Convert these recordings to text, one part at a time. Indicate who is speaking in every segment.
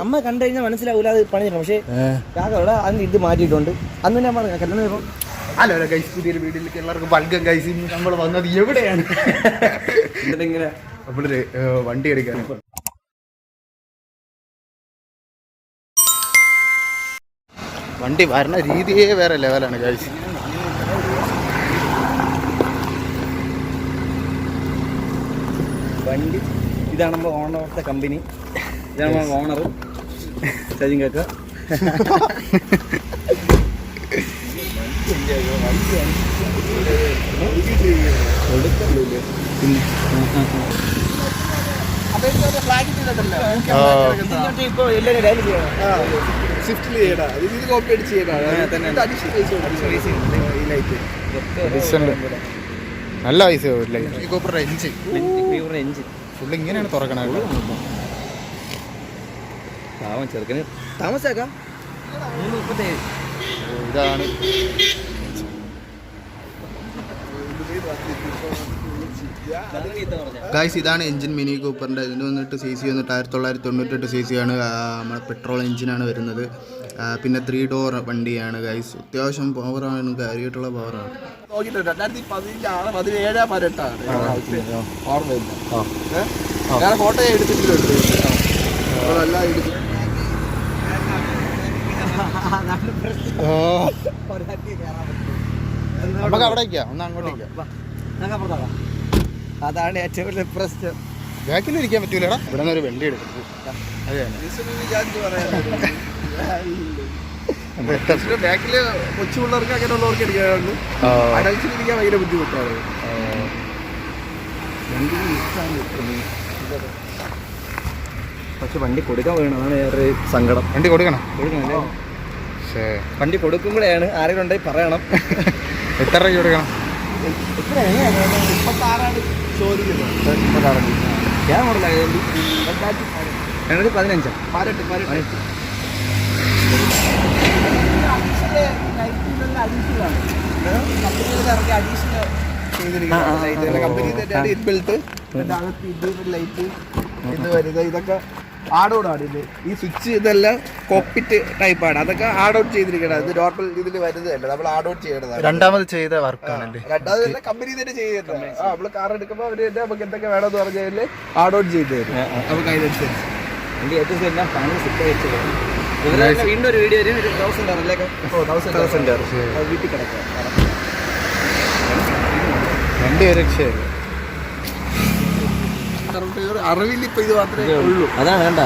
Speaker 1: അമ്മ- കണ്ടു കഴിഞ്ഞാൽ മനസ്സിലാവൂല അത് പണിഞ്ഞിട്ടുണ്ട് പക്ഷേ കാക്കവിടെ അന്ന് ഇത് മാറ്റിയിട്ടുണ്ട്. അന്ന് ഞാൻ പറഞ്ഞു കല്യാണം ഇപ്പം
Speaker 2: ഹലോ ഗൈസ് പുതിയൊരു വീട്ടിലേക്ക് എല്ലാവർക്കും പൽകം ഗൈസ് ഇന്ന് നമ്മൾ വന്നത് എവിടെയാണ്?
Speaker 1: ഇങ്ങനെ
Speaker 2: നമ്മളൊരു വണ്ടി എടുക്കാൻ. വണ്ടി വരണ രീതിയേ വേറെ ലെവലാണ് ഗൈസ്
Speaker 1: വണ്ടി ഇതാണ് നമ്മൾ ഓണറത്തെ കമ്പനി ഇതാണ് ഓണർ സജിൻ കാക്ക
Speaker 2: നല്ല പൈസ ഫുൾ ഇങ്ങനെയാണ് തുറക്കണത് കേട്ടോ.
Speaker 1: പാവം ചെറുക്കന്. താമസാക്കാം മൂന്ന് മുപ്പത്തേഴ്
Speaker 2: ഇതാണ്. ഗായ്സ് ഇതാണ് എഞ്ചിൻ മിനി കൂപ്പറിന്റെ ഇതിന് വന്നിട്ട് സി സി വന്നിട്ട് ആയിരത്തി തൊള്ളായിരത്തി തൊണ്ണൂറ്റെട്ട് സി സി ആണ് നമ്മുടെ പെട്രോൾ എഞ്ചിനാണ് വരുന്നത്. പിന്നെ ത്രീ ഡോർ വണ്ടിയാണ് ഗൈസ് അത്യാവശ്യം പവറാണ് കാര്യമായിട്ടുള്ള പവറാണ്
Speaker 3: രണ്ടായിരത്തി പതിനഞ്ചാണ് പതിനേഴ് പതിനെട്ടാണ് ഓർമ്മയില്ല. ഫോട്ടോ എടുത്തിട്ടുണ്ട്
Speaker 2: നമുക്ക് അവിടെ ഒന്ന് അങ്ങോട്ടേക്കാം
Speaker 1: അതാണ് ഏറ്റവും വലിയ പ്രശ്നം.
Speaker 2: ബാക്കിൽ ഇരിക്കാൻ പറ്റൂലടാ. ഇവിടെ നിന്ന് ഒരു വണ്ടി എടുക്കും അതെ
Speaker 3: ബാക്കിൽ കൊച്ചു പിള്ളേർക്ക് അങ്ങനെയുള്ളവർക്ക് എടുക്കാറുണ്ട് അഡൽസിന് ഇരിക്കാൻ ഭയങ്കര ബുദ്ധിമുട്ടാണ്.
Speaker 1: പക്ഷെ വണ്ടി കൊടുക്കാൻ വേണം. അതാണ് ഏറെ സങ്കടം.
Speaker 2: വണ്ടി കൊടുക്കണം.
Speaker 1: കൊടുക്കണല്ലേ
Speaker 2: പക്ഷേ
Speaker 1: വണ്ടി കൊടുക്കുമ്പോഴാണ് ആരെങ്കിലും ഉണ്ടെങ്കിൽ പറയണം.
Speaker 2: എത്ര രൂപ കൊടുക്കണം?
Speaker 1: രണ്ടായിരത്തി പതിനഞ്ചാ.
Speaker 3: പതിനെട്ട് പതിനെട്ട്. ഇത് ലൈറ്റ് ഇത് വരുന്നത് ഇതൊക്കെ ആഡ് ഓൺ ഇത്. ഈ സ്വിച്ച് ഇതെല്ലാം കോപ്പിറ്റ് ടൈപ്പാണ് അതൊക്കെ ആഡൗട്ട് ചെയ്തിരിക്കണം ഇത് നോർമൽ ഇതിൽ വരുന്നതല്ല. നമ്മൾ ആഡ് ഔട്ട് ചെയ്യണതാണ്.
Speaker 2: രണ്ടാമത് ചെയ്ത വർക്കാണ്
Speaker 3: രണ്ടാമത് കമ്പനി തന്നെ ചെയ്തിട്ടുണ്ട് ആ നമ്മൾ കാർ എടുക്കുമ്പോൾ അവർ തന്നെ നമുക്ക് എന്തൊക്കെ വേണമെന്ന് പറഞ്ഞാൽ ആഡൗട്ട് ചെയ്ത് തരും. നമുക്ക് അതിനനുസരിച്ച്
Speaker 1: വണ്ടി ഏറ്റവും എല്ലാം പണി സെറ്റ് വെച്ച് വീണ്ടും ഒരു വീഡിയോ ഒരു തൗസൻഡ് ആണല്ലേ
Speaker 3: ഓ തൗസൻഡ്
Speaker 1: തൗസൻഡ്
Speaker 3: വീട്ടിൽ കിടക്കാം
Speaker 2: ഒരു രക്ഷയല്ല?
Speaker 3: അറിവില്ല ഇപ്പൊ ഇത് മാത്രമേ ഉള്ളൂ.
Speaker 1: അതാണ് വേണ്ട?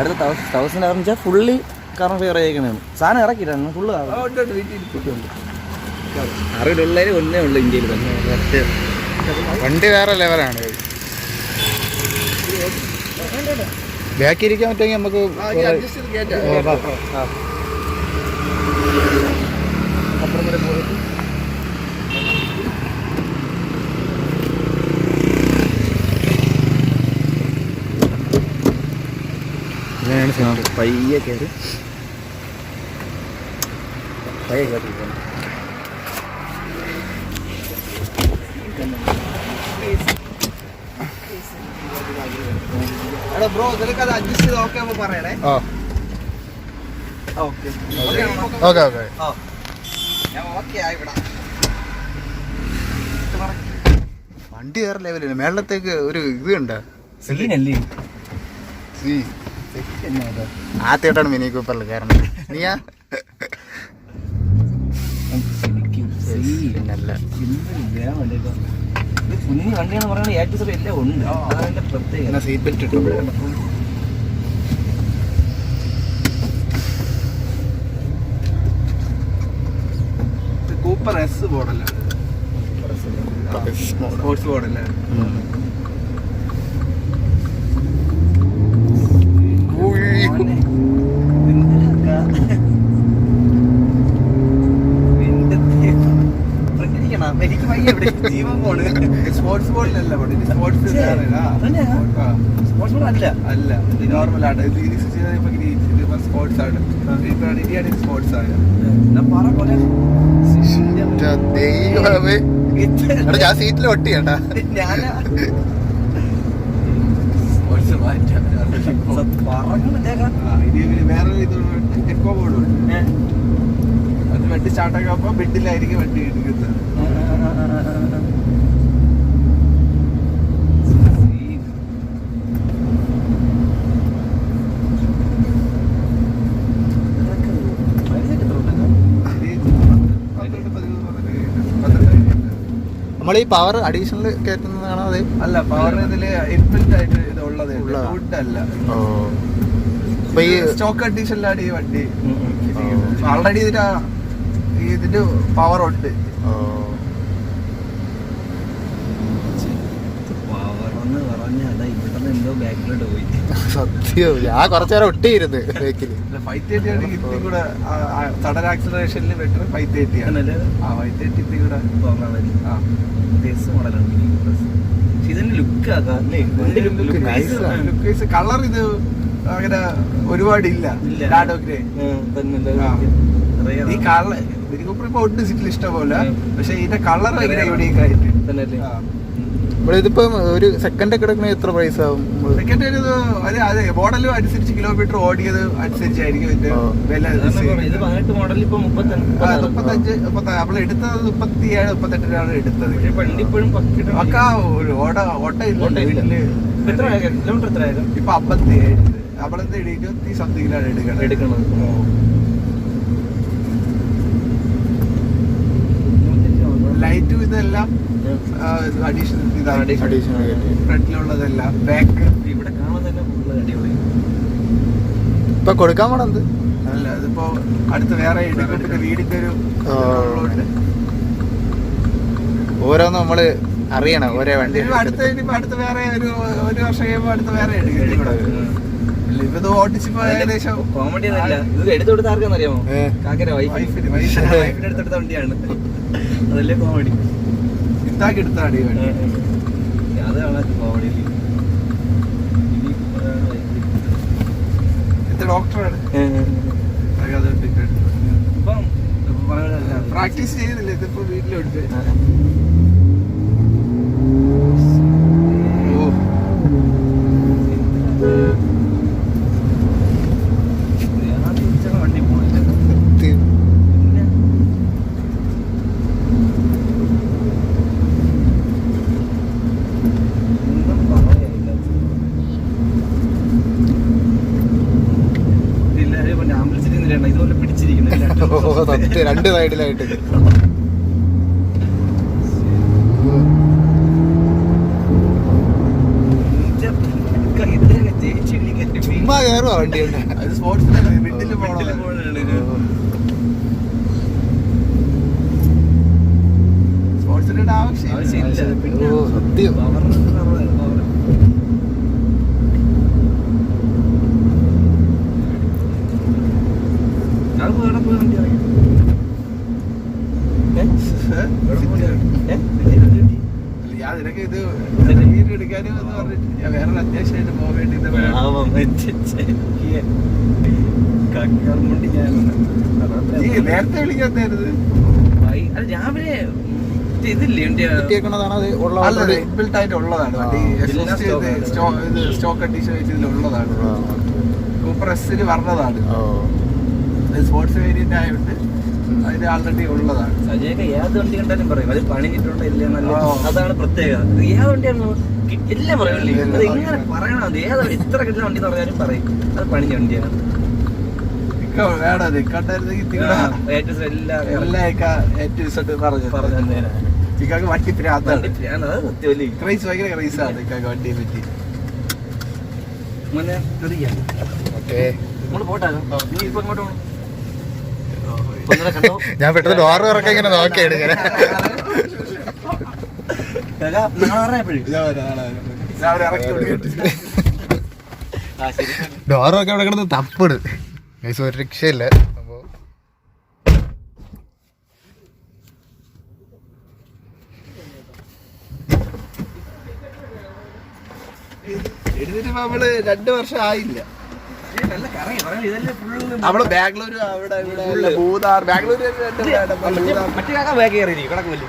Speaker 1: അടുത്ത തൗസൻഡ് ആറ് വെച്ചാൽ ഫുള്ളി കറണ്ട് ഫെയർ ചെയ്യണതാണ് സാധനം ഇറക്കിയിട്ടാണ് ഫുള്ള് അറിവിലുള്ളവർ ഒന്നേ ഉള്ളൂ ഇന്ത്യയിൽ തന്നെ.
Speaker 2: വണ്ടി വേറെ ലെവലാണ് ബാക്കി ഇരിക്കാൻ പറ്റുമെങ്കിൽ നമുക്ക്.
Speaker 1: അപ്പുറം വരെ പോയിട്ട് പയ്യെ കയറി. പയ്യെ കയറി.
Speaker 3: എടാ ബ്രോ അത് അഡ്ജസ്റ്റ് ചെയ്ത് ഓക്കെ ആകുമ്പോൾ പറയണേ.
Speaker 2: ഓ
Speaker 3: ഓക്കെ
Speaker 2: ഓക്കെ ഓക്കെ
Speaker 3: ഞാൻ ഓക്കെ ആയി
Speaker 2: വണ്ടി വേറെ ലെവലില്ല മേളത്തേക്ക് ഒരു ഇത് ഉണ്ട്.
Speaker 1: സീനല്ലേ
Speaker 2: ആദ്യമായിട്ടാണ് മിനി കൂപ്പറിൽ കയറുന്നത്. നീയാ? പിന്നല്ല.
Speaker 1: കുഞ്ഞു വണ്ടിയാന്ന് പറയുന്നത് ഏറ്റവും സഭ എല്ലാം ഉണ്ട്. അതാണ് പ്രത്യേകത.
Speaker 2: സീറ്റ് ബെൽറ്റ്
Speaker 3: കൂപ്പർ എസ് മോഡല്ല സ്പോർട്സ് മോഡല്ല
Speaker 1: ജീവൻ പോണ്
Speaker 3: സ്പോർട്സ് മോഡലല്ല സ്പോർട്സ്?
Speaker 1: സ്പോർട്സ് അല്ല
Speaker 3: അല്ല. നോർമൽ ആണ്. സ്പോർട്സ് ആണ്. സ്പോർട്സ് ആണ്.
Speaker 2: ദൈവമേ. ഞാൻ സീറ്റിൽ ഒട്ടി
Speaker 3: ഞാൻ വേറെ ഇത് എക്കോ ബോർഡ് അത് വണ്ടി സ്റ്റാർട്ടാക്കുമ്പോ ബെഡിലായിരിക്കും വണ്ടി എടുക്കുന്നത്.
Speaker 2: നമ്മൾ ഈ പവർ അഡീഷണൽ കയറ്റുന്നതാണോ അതെ?
Speaker 3: അല്ല പവർ ഇതിൽ ഇൻബിൽറ്റ് ആയിട്ട് ഇത് ഉള്ളത്. ഫുഡ് അല്ല.
Speaker 2: ഈ
Speaker 3: സ്റ്റോക്ക് കണ്ടീഷനിലാണ് ഈ വണ്ടി ആൾറെഡി ഇതിന് ഇതിന്റെ പവർ ഉണ്ട്
Speaker 2: ഓ
Speaker 1: പവറെന്ന് പറഞ്ഞ അതാ ഇവിടെ എന്തോ ബാക്കിലോട്ട് പോയി.
Speaker 2: സത്യം ഞാൻ കുറച്ചു നേരം ഒട്ടിയിരുന്നു ബേക്കിൽ
Speaker 3: ഫൈവ് തേർട്ടി ആണ് കൂടെ സഡൻ ആക്സിലറേഷനിൽ ബെറ്റർ ഫൈവ് തേർട്ടി ആണ്. ആ ഫൈവ് തേർട്ടി ഇത്തി കൂടെ. ആ.
Speaker 1: വ്യത്യസ്ത മോഡലാണ് പക്ഷെ ഇതിന്റെ ലുക്ക്.
Speaker 3: കളർ ഇത് അങ്ങനെ ഒരുപാട്
Speaker 1: ഇല്ല.
Speaker 3: ഗ്രേ? ഈ കളർ. ഇപ്പൊ ഒട്ടും സിറ്റിൽ ഇഷ്ടം പോലെ. പക്ഷെ ഇതിന്റെ കളർ ഭയങ്കര യൂണീക്ക് ആയിട്ട്? ആ.
Speaker 2: ഇതിപ്പം ഒരു സെക്കൻഡ് ഒക്കെ എടുക്കണ എത്ര പ്രൈസ് ആവും നമ്മൾ?
Speaker 3: സെക്കൻഡ് ഒരു ഇത് അതെ അതെ മോഡലും അനുസരിച്ച് കിലോമീറ്റർ ഓടിയത് അനുസരിച്ചായിരിക്കും ഇതിന്റെ. വില
Speaker 1: ഇത് പതിനെട്ട് മോഡൽ ഇപ്പൊ മുപ്പത്തഞ്ച്
Speaker 3: നമ്മൾ എടുത്തത് മുപ്പത്തി ഏഴ് മുപ്പത്തെട്ടിനാണ് എടുത്തത്.
Speaker 1: പക്ഷെ വണ്ടി ഇപ്പോഴും
Speaker 3: ഒക്കെ ഒരു ഓട
Speaker 1: കിലോമീറ്റർ എത്ര ആയാലും
Speaker 3: ഇപ്പൊ അമ്പത്തി ഏഴ് നമ്മളെന്ത് ഇരുപത്തി സംതിങ്ങിലാണ് എടുക്കുന്നത്
Speaker 1: എടുക്കണത്.
Speaker 3: ലൈറ്റും ഇതെല്ലാം അഡീഷണൽ ഇതാണ്. ഫ്രണ്ടിലുള്ളതെല്ലാം ബാക്ക്
Speaker 1: ഇവിടെ കാണാൻ തന്നെ അടിപൊളി.
Speaker 2: ഇപ്പൊ കൊടുക്കാൻ പോണത്
Speaker 3: അല്ല അതിപ്പോ അടുത്ത് വേറെ എടുക്കും പിന്നെ വീടിന്റെ ഒരു.
Speaker 2: ഓരോന്ന് നമ്മൾ അറിയണം ഓരോ വണ്ടി
Speaker 3: അടുത്ത അടുത്ത ഇനിയിപ്പോ അടുത്ത് വേറെ ഒരു ഒരു വർഷം കഴിയുമ്പോ അടുത്ത് വേറെ
Speaker 1: കോമഡി ഇത് എടുത്തു കൊടുത്ത ആർക്കാന്ന് അറിയാമോ കാക്കര വൈഫിന് വൈഫിന്റെ അടുത്തെടുത്ത വണ്ടിയാണ്. അതല്ലേ കോമഡി
Speaker 3: ഇതാക്കി എടുത്താണ്
Speaker 1: അതാണ് കോമഡി
Speaker 3: ഇത് ഡോക്ടറാണ്. പ്രാക്ടീസ് ചെയ്തില്ല ഇതിപ്പോ വീട്ടിലുണ്ട് ഓ
Speaker 1: വണ്ടി പോണില്ല
Speaker 2: സത്യം.
Speaker 1: പിന്നെ ഒന്നും പറയാനില്ല. എല്ലാവരും ഇപ്പൊ നിന്നില്ല ഇതുപോലെ
Speaker 2: പിടിച്ചിരിക്കുന്നത്. രണ്ട് സൈഡിലായിട്ട്. ചുമ്മാ കയറുവാ വണ്ടി
Speaker 3: സ്പോർട്സിന്റെ
Speaker 2: ഓ സത്യം
Speaker 1: പവറിന് പവർ പവർ അത് വേറെ പോയി വണ്ടി വാങ്ങി
Speaker 3: ഞാൻ എടുക്കാനും എന്ന് പറഞ്ഞിട്ട് ഞാൻ വേറെ അത്യാവശ്യമായിട്ട് പോകാൻ വേണ്ടി നേരത്തെ വിളിക്കാത്തായിരുന്നു
Speaker 2: അത്
Speaker 3: ആയിട്ട് സ്റ്റോക്ക് കണ്ടീഷൻ ഇതിലുള്ളതാണ് പറഞ്ഞതാണ് സ്പോർട്സ് വേരിയന്റ് ആയതുകൊണ്ട് അതിന് ആൾറെഡി ഉള്ളതാണ്.
Speaker 1: സജയൊക്കെ ഏത് വണ്ടി കണ്ടാലും പറയും. അത് പണിഞ്ഞിട്ടുണ്ടോ ഇല്ല അതാണ് പ്രത്യേകത. ഏത് വണ്ടിയാണോ എല്ലാം പറയല്ലേ. അത് എങ്ങനെ പറയണം? അത് ഏത് എത്ര കിട്ടുന്ന വണ്ടി പറഞ്ഞാലും പറയും. അത് പണിഞ്ഞ വണ്ടിയാണ്.
Speaker 3: ഇക്കാക്ക് വണ്ടി പ്രാന്താണ് ക്രൈസ് ഭയങ്കര ക്രൈസാണ് ഇക്കാക്ക് വണ്ടിയെ പറ്റി.
Speaker 2: ഓക്കേ.
Speaker 1: നമ്മൾ പോട്ടാലോ നീ ഇപ്പൊ ഇങ്ങോട്ട് പോകണം
Speaker 2: ഞാൻ പെട്ടെന്ന് ഡോർ തുറക്കാൻ ഇങ്ങനെ നോക്കിയാണ് ഇങ്ങനെ. ഡോറൊക്കെ അവിടെ കിടന്ന് തപ്പിട്. ഒരു രക്ഷയില്ല. അപ്പോ
Speaker 3: എഴുതിട്ട് നമ്മൾ രണ്ടു വർഷം ആയില്ല. നമ്മൾ ബാംഗ്ലൂർ അവിടെ ഇവിടെ ഭൂതാർ ബാംഗ്ലൂർ.
Speaker 1: മറ്റേ കാക്ക ബാഗ് കിടക്കുമല്ലോ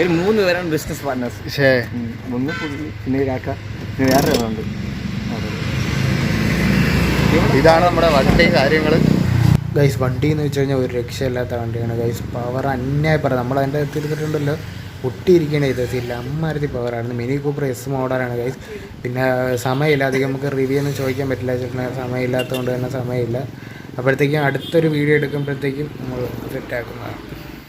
Speaker 1: ഒരു മൂന്ന് പേരാണ് ബിസിനസ് പാർട്ട്നേഴ്സ്
Speaker 2: പക്ഷേ
Speaker 1: ഒന്ന് പുള്ളി പിന്നെ കാക്ക പിന്നെ വേറെ ഒരാളുണ്ട്
Speaker 2: ഇതാണ് നമ്മുടെ വണ്ടി കാര്യങ്ങൾ
Speaker 4: ഗൈസ് വണ്ടി എന്ന് വെച്ച് കഴിഞ്ഞാൽ ഒരു രക്ഷയില്ലാത്ത വണ്ടിയാണ്. ഗൈസ് പവർ അന്യായി പറ. നമ്മൾ അതിന്റെ തിരുത്തിട്ടുണ്ടല്ലോ ഒട്ടിയിരിക്കണേ ഇത്. ഇല്ല അമ്മാരത്തി പവറാണ് മിനി കൂപ്പർ എസ് മോഡലാണ് ഗൈസ് പിന്നെ സമയമില്ല അധികം നമുക്ക് റിവ്യൂ ഒന്നും ചോദിക്കാൻ പറ്റില്ല ചേട്ടന്. സമയമില്ലാത്തതുകൊണ്ട് തന്നെ സമയമില്ല. അപ്പോഴത്തേക്കും അടുത്തൊരു വീഡിയോ എടുക്കുമ്പോഴത്തേക്കും നമ്മൾ സെറ്റ് ആക്കുന്നതാണ്.